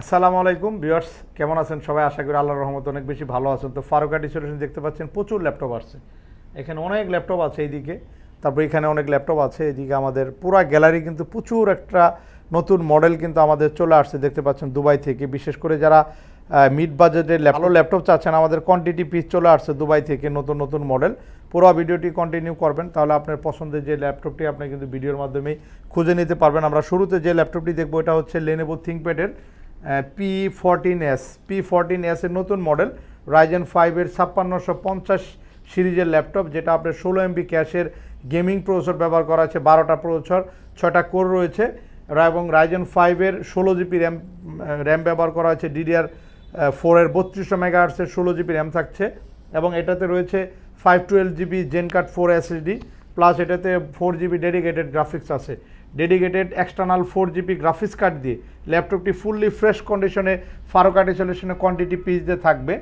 আসসালামু আলাইকুম ভিউয়ার্স কেমন আছেন সবাই? আশা করি আল্লাহর রহমত অনেক বেশি ভালো আছেন। তো ফারুকাটি সলিউশন দেখতে পাচ্ছেন প্রচুর ল্যাপটপ আসছে। এখানে অনেক ল্যাপটপ আছে এইদিকে। তারপর এখানে অনেক ল্যাপটপ আছে এদিকে আমাদের পুরো গ্যালারি কিন্তু প্রচুর একটা নতুন মডেল কিন্তু আমাদের চলে আসছে দেখতে পাচ্ছেন দুবাই থেকে। বিশেষ করে যারা মিড বাজেটের ভালো ল্যাপটপ চাচ্ছেন আমাদের কোয়ান্টিটি পিস চলে আসছে দুবাই থেকে নতুন নতুন মডেল। পুরো ভিডিওটি কন্টিনিউ করবেন তাহলে আপনার পছন্দের যে ল্যাপটপটি আপনি কিন্তু ভিডিওর মাধ্যমেই খুঁজে নিতে পারবেন। আমরা শুরুতে যে ল্যাপটপটি দেখব এটা হচ্ছে Lenovo থিঙ্কপ্যাডের P fourteen S P fourteen S এর নতুন মডেল রাইজেন ফাইভের ছাপ্পান্নশো পঞ্চাশ সিরিজের ল্যাপটপ যেটা আপনার ষোলো এমবি ক্যাশের গেমিং প্রসেসর ব্যবহার করা আছে, বারোটা প্রসেসর ছয়টা কোর রয়েছে, এবং রাইজেন ফাইভের ষোলো জিবি র্যাম র্যাম ব্যবহার করা আছে ডিডিআর ফোরের বত্রিশশো মেগা মেগাহার্সের ষোলো জিবি র্যাম থাকছে, এবং এটাতে রয়েছে five twelve GB gen card four SSD plus এটাতে ফোর জিবি ডেডিকেটেড গ্রাফিক্স আছে। Dedicated external four GB graphics card দিয়ে ল্যাপটপটি ফুললি ফ্রেশ কন্ডিশনে ফারোকাটি সলিউশনে কোয়ান্টিটি পিস দিয়ে থাকবে।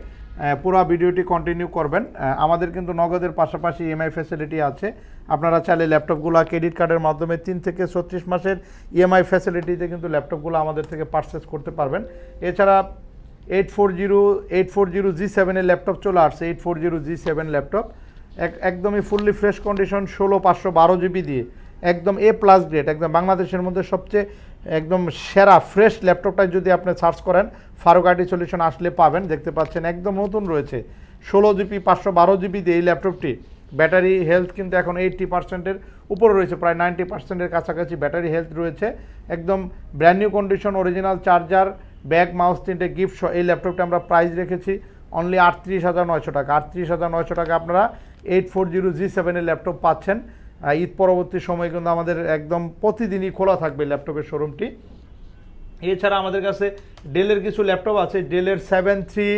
পুরো ভিডিওটি কন্টিনিউ করবেন। আমাদের কিন্তু নগদের পাশাপাশি ইএমআই ফ্যাসিলিটি আছে। আপনারা চাইলে ল্যাপটপগুলো ক্রেডিট কার্ডের মাধ্যমে তিন থেকে ছত্রিশ মাসের ইএমআই ফ্যাসিলিটিতে কিন্তু ল্যাপটপগুলো আমাদের থেকে পারচেস করতে পারবেন। এছাড়া eight four zero eight four zero G সেভেনের ল্যাপটপ চলে আসছে eight four zero G seven laptop এক, একদমই ফুললি ফ্রেশ কন্ডিশন ষোলো পাঁচশো বারো জিবি দিয়ে। একদম এ প্লাস গ্রেড একদম বাংলাদেশের মধ্যে সবচেয়ে একদম সেরা ফ্রেশ ল্যাপটপটা যদি আপনি সার্চ করেন ফারুকাটি সলিউশন আসলে পাবেন। দেখতে পাচ্ছেন একদম নতুন রয়েছে। ষোলো জিবি পাঁচশো বারো জিবি দিয়ে এই ল্যাপটপটি। ব্যাটারি হেলথ কিন্তু এখন এইট্টি পার্সেন্টের উপরে রয়েছে, প্রায় নাইনটি পার্সেন্টের কাছাকাছি ব্যাটারি হেলথ রয়েছে। একদম brand new condition original charger bag mouse তিনটে গিফট এই ল্যাপটপটা আমরা প্রাইস রেখেছি অনলি আটত্রিশ হাজার নয়শো টাকা। আটত্রিশ হাজার নয়শো টাকা আপনারা এইট ফোর জিরো জি সেভেনের ল্যাপটপ পাচ্ছেন। ঈদ পরবর্তী সময় কিন্তু আমাদের একদম প্রতিদিনই খোলা থাকবে ল্যাপটপের শোরুমটি। এছাড়া আমাদের কাছে ডেলের কিছু ল্যাপটপ আছে, ডেলের seven three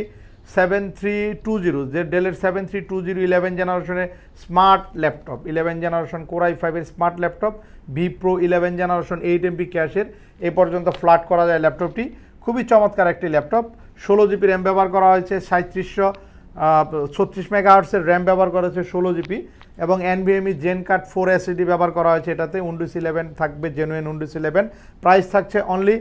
seven three two zero যে ডেলের seven three two zero eleven জেনারেশনের smart laptop eleven generation core i ফাইভের smart laptop V pro eleven generation eight MP ক্যাশের এ পর্যন্ত ফ্ল্যাট করা যায় ল্যাপটপটি। খুবই চমৎকার একটি ল্যাপটপ, ষোলো জিবি র্যাম ব্যবহার করা হয়েছে, সাঁত্রিশশো ছত্রিশ মেগাহার্টসের র্যাম ব্যবহার করা হয়েছে ষোলো জিবি এবং NVMe gen card four SSD ব্যবহার করা হয়েছে এটাতে উন্ডিস ইলেভেন থাকবে জেনুইন উন্ডিস ইলেভেন প্রাইস থাকছে অনলি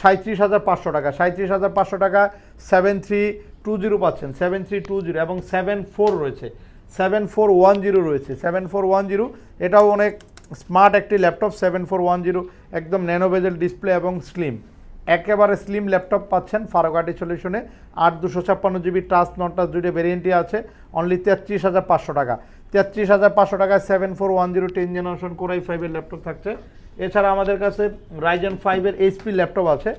সাঁত্রিশ হাজার পাঁচশো টাকা। সাঁত্রিশ হাজার পাঁচশো টাকা সেভেন থ্রি টু জিরো পাচ্ছেন সেভেন থ্রি টু জিরো এবং সেভেন ফোর রয়েছে। সেভেন ফোর ওয়ান জিরো রয়েছে সেভেন ফোর ওয়ান জিরো এটাও অনেক স্মার্ট একটি laptop seven four one zero একদম ন্যানোভেজেল ডিসপ্লে এবং স্লিম একেবারে স্লিম ল্যাপটপ পাচ্ছেন ফারোকাটি সলিউশনে আট দুশো ছাপ্পান্ন জিবি টাচ নন টাচ দুইটা ভেরিয়েন্টই আছে। অনলি তেত্রিশ হাজার পাঁচশো টাকা। তেত্রিশ হাজার পাঁচশো টাকায় seven four one zero ten generation core i ফাইভের ল্যাপটপ থাকছে। এছাড়া আমাদের কাছে রাইজেন ফাইভের এইচপি ল্যাপটপ আছে।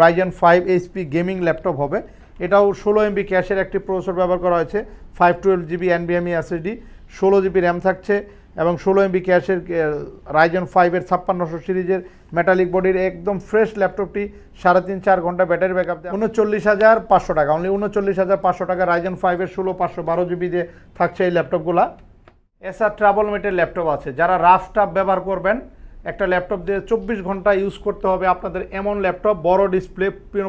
Ryzen five HP gaming laptop হবে। এটাও ষোলো এমবি ক্যাশের একটি প্রসেসর ব্যবহার করা হয়েছে। ফাইভ টুয়েলভ জিবি এনবিএমই এসএসডি ষোলো জিবি র্যাম থাকছে। এবং ষোলো এমবি ক্যাশের রাইজন ফাইভের ছাপ্পান্নশো সিরিজের মেটালিক বডির একদম ফ্রেশ ল্যাপটপটি সাড়ে তিন চার ঘণ্টা ব্যাটারি ব্যাকআপ দেয় উনচল্লিশ হাজার পাঁচশো টাকা অনলি উনচল্লিশ হাজার পাঁচশো টাকা রাইজন ফাইভের ষোলো, পাঁচশো, বারো জিবি দিয়ে থাকছে এই ল্যাপটপগুলা এসআর ট্রাভেল মেটের ল্যাপটপ আছে, যারা রাফ টাফ ব্যবহার করবেন একটা ল্যাপটপ দিয়ে চব্বিশ ঘণ্টা ইউজ করতে হবে। আপনাদের এমন ল্যাপটপ বড় ডিসপ্লে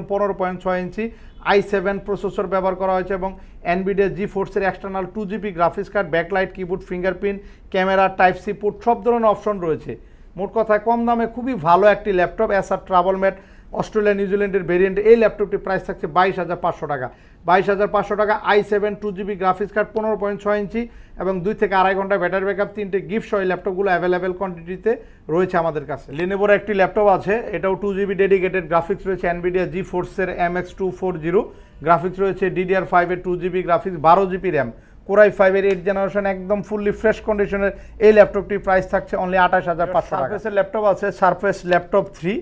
পনেরো পয়েন্ট ছয় ইঞ্চি আই সেভেন প্রসেসর ব্যবহার করা হয়েছে এবং এনবিডিয়া জি ফোর্সের external two GB graphics card backlight keyboard fingerprint camera type C port সব ধরনের অপশন রয়েছে। মোট কথায় কম দামে খুবই ভালো একটি laptop Acer TravelMate Australia নিউজিল্যান্ডের ভেরিয়েন্ট এই ল্যাপটপটি প্রাইস থাকছে বাইশ হাজার পাঁচশো টাকা। বাইশ হাজার পাঁচশো টাকা i seven two GB graphics card পনেরো পয়েন্ট ছয় ইঞ্চি এবং দুই থেকে আড়াই ঘণ্টা ব্যাটারি ব্যাকআপ তিনটে গিফট সহ ল্যাপটপগুলো অ্যাভেলেবেল কোয়ান্টিটিতে রয়েছে আমাদের কাছে। লেনেভোর একটি ল্যাপটপ আছে, এটাও টু জিবি ডেডিকেটেড গ্রাফিক্স রয়েছে অ্যানভিডিয়া জি ফোর্সের M X two four zero graphics রয়েছে ডিডিআর ফাইভের টু জিবি গ্রাফিক্স বারো জিবি র্যাম কোরাই ফাইভের এইট জেনারেশন একদম ফুললি ফ্রেশ কন্ডিশনের এই ল্যাপটপটির প্রাইস থাকছে অনলি আঠাশ হাজার পাঁচশো সার্ফেসের ল্যাপটপ আছে Surface laptop three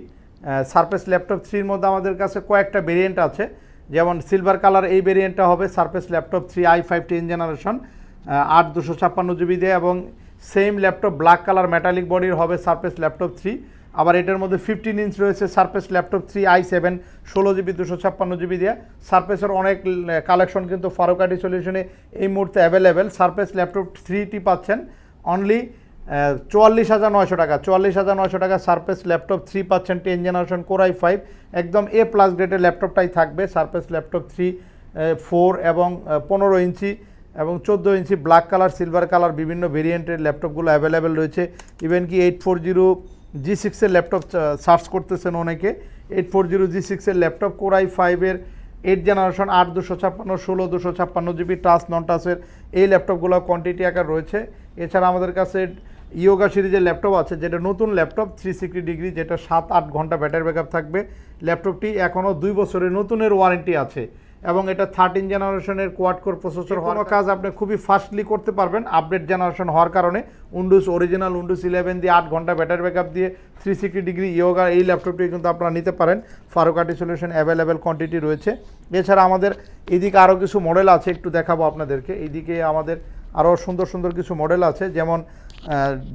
Surface laptop থ্রির মধ্যে আমাদের কাছে কয়েকটা ভেরিয়েন্ট আছে। যেমন সিলভার কালার এই ভেরিয়েন্টটা হবে Surface laptop three i five ten generation আট দুশো ছাপ্পান্ন জিবি দিয়ে এবং same laptop black colour metallic বডির হবে সার্ফেস ল্যাপটপ থ্রি আবার এটার মধ্যে ফিফটিন ইঞ্চ রয়েছে Surface laptop three i seven ষোলো জিবি দুশো ছাপ্পান্ন জিবি দিয়ে। সার্ফেসের অনেক কালেকশন কিন্তু ফারুকাটি সলিউশনে এই মুহূর্তে অ্যাভেলেবেল সার্ফেস ল্যাপটপ থ্রিটি পাচ্ছেন। অনলি চুয়াল্লিশ হাজার নয়শো টাকা, চুয়াল্লিশ হাজার নয়শো টাকা সার্ফেস ল্যাপটপ থ্রি পাচ্ছেন ten generation core i five একদম এ প্লাস গ্রেডের ল্যাপটপটাই থাকবে সার্ফেস ল্যাপটপ থ্রি ফোর এবং পনেরো ইঞ্চি এবং চোদ্দ ইঞ্চি ব্ল্যাক কালার সিলভার কালার বিভিন্ন ভেরিয়েন্টের ল্যাপটপগুলো অ্যাভেলেবেল রয়েছে। ইভেন কি এইট ফোর জিরো জি সিক্সের ল্যাপটপ সার্চ করতেছেন অনেকে। এইট ফোর জিরো জি সিক্সের ল্যাপটপ কোরাই ফাইভের এইট জেনারেশন আট দুশো ছাপ্পান্ন, ষোলো দুশো ছাপ্পান্ন জিবি টাচ নন টাচের এই ল্যাপটপগুলো কোয়ান্টিটি আকার রয়েছে। এছাড়া আমাদের কাছে ইয়োগা সিরিজের ল্যাপটপ আছে যেটা নতুন ল্যাপটপ থ্রি সিক্সটি ডিগ্রি যেটা সাত আট ঘণ্টা ব্যাটারি ব্যাকআপ থাকবে। ল্যাপটপটি এখনও দুই বছরের নতুনের ওয়ারেন্টি আছে এবং এটা থার্টিন জেনারেশনের কোয়াড কোর প্রসেসর হওয়ার কাজ আপনি খুবই ফাস্টলি করতে পারবেন আপডেট জেনারেশন হওয়ার কারণে। উন্ডুস অরিজিনাল উন্ডুস ইলেভেন দিয়ে আট ঘণ্টা ব্যাটারি ব্যাকআপ দিয়ে থ্রি সিক্সটি ডিগ্রি ইয়োগা এই ল্যাপটপটি কিন্তু আপনারা নিতে পারেন। ফারুকাটি সলিউশন অ্যাভেলেবেল কোয়ান্টিটি রয়েছে। এছাড়া আমাদের এদিকে আরও কিছু মডেল আছে একটু দেখাবো আপনাদেরকে। এইদিকে আমাদের আরও সুন্দর সুন্দর কিছু মডেল আছে যেমন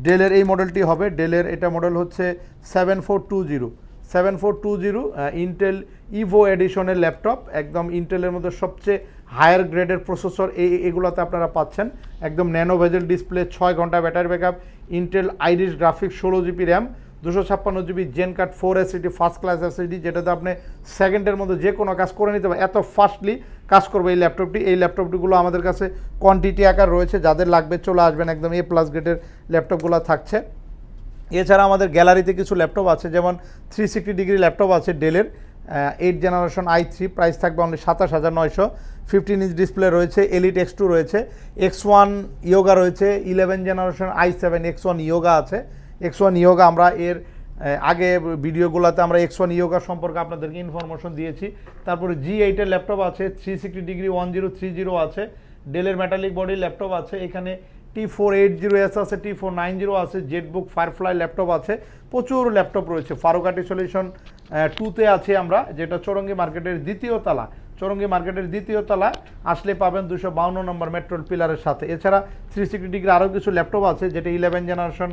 ডেলের এই মডেলটি হবে। ডেলের এটা মডেল হচ্ছে seven four two zero seven four two zero Intel Evo edition laptop একদম ইন্টেলের মধ্যে সবচেয়ে হায়ার গ্রেডের প্রসেসর এই, এগুলোতে আপনারা পাচ্ছেন। একদম ন্যানো ভেজেল ডিসপ্লে ছয় ঘণ্টা battery backup Intel Iris graphics ষোলো জিবি র্যাম দুশো ছাপ্পান্ন GB gen card four SSD first class SSD যেটাতে আপনি সেকেন্ডের মধ্যে যে কোনো কাজ করে নিতে পারেন। এত ফাস্টলি কাজ করবে এই ল্যাপটপটি। এই ল্যাপটপটিগুলো আমাদের কাছে কোয়ান্টিটি আকার রয়েছে। যাদের লাগবে চলে আসবেন একদম এ প্লাস গ্রেডের ল্যাপটপগুলো থাকছে। এছাড়া আমাদের গ্যালারিতে কিছু ল্যাপটপ আছে, যেমন থ্রি সিক্সটি ডিগ্রি ল্যাপটপ আছে ডেলের eight generation i three price থাকবে অনলি সাতাশ হাজার নয়শো। ফিফটিন ইঞ্চ ডিসপ্লে রয়েছে এলিট এক্স টু রয়েছে। এক্স ওয়ান ইয়োগা রয়েছে eleven generation i seven X one Yoga আছে। এক্স ইয়োগা আমরা এর আগে ভিডিওগুলোতে আমরা এক্স ইয়োগা সম্পর্কে আপনাদেরকে ইনফরমেশন দিয়েছি। তারপরে জি এইটের ল্যাপটপ আছে three sixty degree one zero three zero আছে ডেলের মেটালিক বডির ল্যাপটপ আছে, এখানে T four eight zero S আছে টি ফোর নাইন জিরো আছে জেটবুক ফায়ারফ্লাই ল্যাপটপ আছে, প্রচুর ল্যাপটপ রয়েছে। ফারুকাটি সলিউশন টুতে আছি আমরা, যেটা চৌরঙ্গি মার্কেটের দ্বিতীয় তলা। চৌরঙ্গি মার্কেটের দ্বিতীয় তলা, আসলে পাবেন দুশো বাউন্ন নম্বর মেট্রোল পিলারের সাথে। এছাড়া থ্রি সিক্সটি ডিগ্রি আরও কিছু ল্যাপটপ আছে, যেটা ইলেভেন জেনারেশন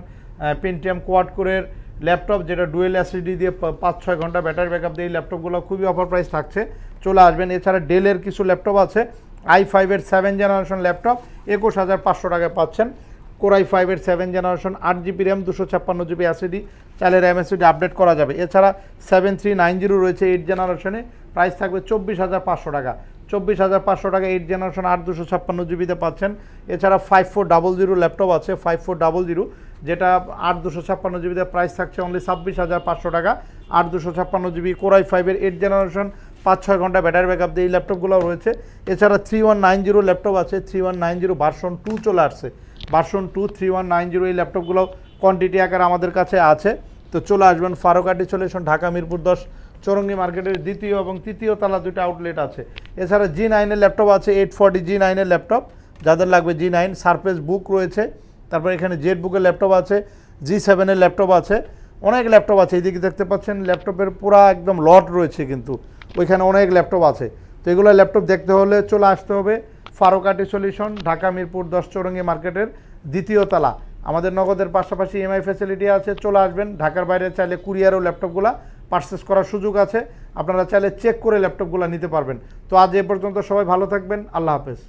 পেন্টিয়াম কোয়াড কোরের ল্যাপটপ যেটা ডুয়েল অ্যাসিডি দিয়ে পাঁচ, ছয় ঘণ্টা ব্যাটারি ব্যাকআপ দিয়ে এই ল্যাপটপগুলো খুবই অফার প্রাইস থাকছে। চলে আসবেন। এছাড়া ডেলের কিছু ল্যাপটপ আছে। আই ফাইভের সেভেন জেনারেশন ল্যাপটপ একুশ হাজার পাঁচশো টাকায় পাচ্ছেন। কোরাই ফাইভের সেভেন জেনারেশন আট জিবি র্যাম দুশো ছাপ্পান্ন জিবি অ্যাসিডি চাইলে র্যাম এসিডি আপডেট করা যাবে। এছাড়া সেভেন থ্রি নাইন জিরো রয়েছে এইট জেনারেশনে প্রাইস থাকবে চব্বিশ হাজার পাঁচশো টাকা। চব্বিশ হাজার পাঁচশো টাকা এইট জেনারেশন আট, দুশো ছাপ্পান্ন জিবিতে পাচ্ছেন। এছাড়া five four double zero laptop আছে। ফাইভ ফোর ডাবল জিরো যেটা আট দুশো ছাপ্পান্ন জিবিতে প্রাইস থাকছে অনলি ছাব্বিশ হাজার পাঁচশো টাকা। আট দুশো ছাপ্পান্ন জিবি কোরাই ফাইভের এইট জেনারেশন পাঁচ ছয় ঘণ্টা ব্যাটারি ব্যাকআপ দিয়ে এই ল্যাপটপগুলো রয়েছে। এছাড়া three one nine zero laptop আছে three one nine zero version two চলে আসছে। Version two three one nine zero এই ল্যাপটপগুলো কোয়ান্টিটি আকার আমাদের কাছে আছে। তো চলে আসবেন ফারুকাটি সলিউশন ঢাকা মিরপুর দশ, চৌরঙ্গি মার্কেটের দ্বিতীয় এবং তৃতীয় তালা দুটো আউটলেট আছে। এছাড়া জি নাইনের ল্যাপটপ আছে এইট ফর্টি জি নাইনের ল্যাপটপ যাদের লাগবে জি নাইন সারফেস বুক রয়েছে। তারপর এখানে জেড বুকের ল্যাপটপ আছে জি সেভেনের ল্যাপটপ আছে, অনেক ল্যাপটপ আছে এইদিকে দেখতে পাচ্ছেন ল্যাপটপের পুরা একদম লট রয়েছে কিন্তু, ওইখানে অনেক ল্যাপটপ আছে। তো এগুলো ল্যাপটপ দেখতে হলে চলে আসতে হবে ফারুকাটি সলিউশন ঢাকা মিরপুর দশ চৌরঙ্গি মার্কেটের দ্বিতীয় তলা। আমাদের নগদের পাশাপাশি এমআই ফ্যাসিলিটি আছে, চলে আসবেন। ঢাকার বাইরে চাইলে কুরিয়ারও ল্যাপটপগুলো পারচেস করার সুযোগ আছে। আপনারা চাইলে চেক করে ল্যাপটপগুলো নিতে পারবেন। তো আজ এ পর্যন্ত সবাই ভালো থাকবেন, আল্লাহ হাফেজ।